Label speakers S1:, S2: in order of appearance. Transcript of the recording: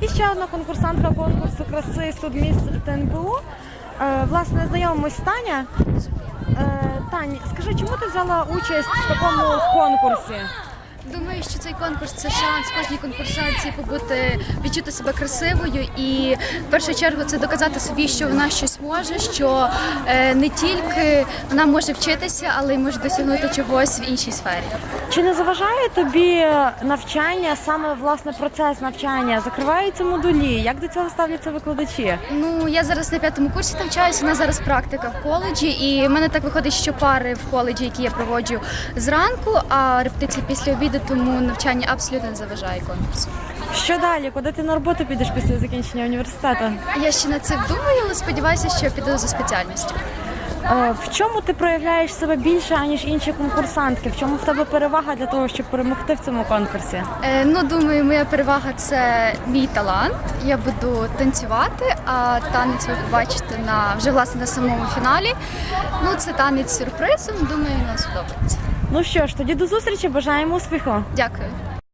S1: І ще одна конкурсантка конкурсу краси Судміс ТНБУ. Е, власне, знайомимось Таня. Е, Тань, скажи, чому ти взяла участь в такому конкурсі?
S2: Думаю, що цей конкурс це шанс кожній конкурсантці побути, відчути себе красивою і в першу чергу це доказати собі, що вона щось може, що е, не тільки вона може вчитися, але й може досягнути чогось в іншій сфері.
S1: Чи не заважає тобі навчання, саме власне процес навчання? Закриваються модулі? Як до цього ставляться викладачі?
S2: Ну я зараз на п'ятому курсі навчаюся. Нас зараз практика в коледжі, і в мене так виходить, що пари в коледжі, які я проводжу зранку, а репетиції після обіду, тому навчання абсолютно не заважає конкурсу.
S1: Що далі? Куди ти на роботу підеш після закінчення університету?
S2: Я ще над цим думаю, але сподіваюся, що я піду за спеціальністю.
S1: Е, В чому ти проявляєш себе більше, аніж інші конкурсантки? В чому в тебе перевага для того, щоб перемогти в цьому конкурсі?
S2: Е, ну, думаю, моя перевага це мій талант. Я буду танцювати, а танець ви побачите на вже власне на самому фіналі. Ну, це танець з сюрпризом. Думаю, нам сподобається.
S1: Ну що ж, тоді до зустрічі, бажаємо успіху.
S2: Дякую.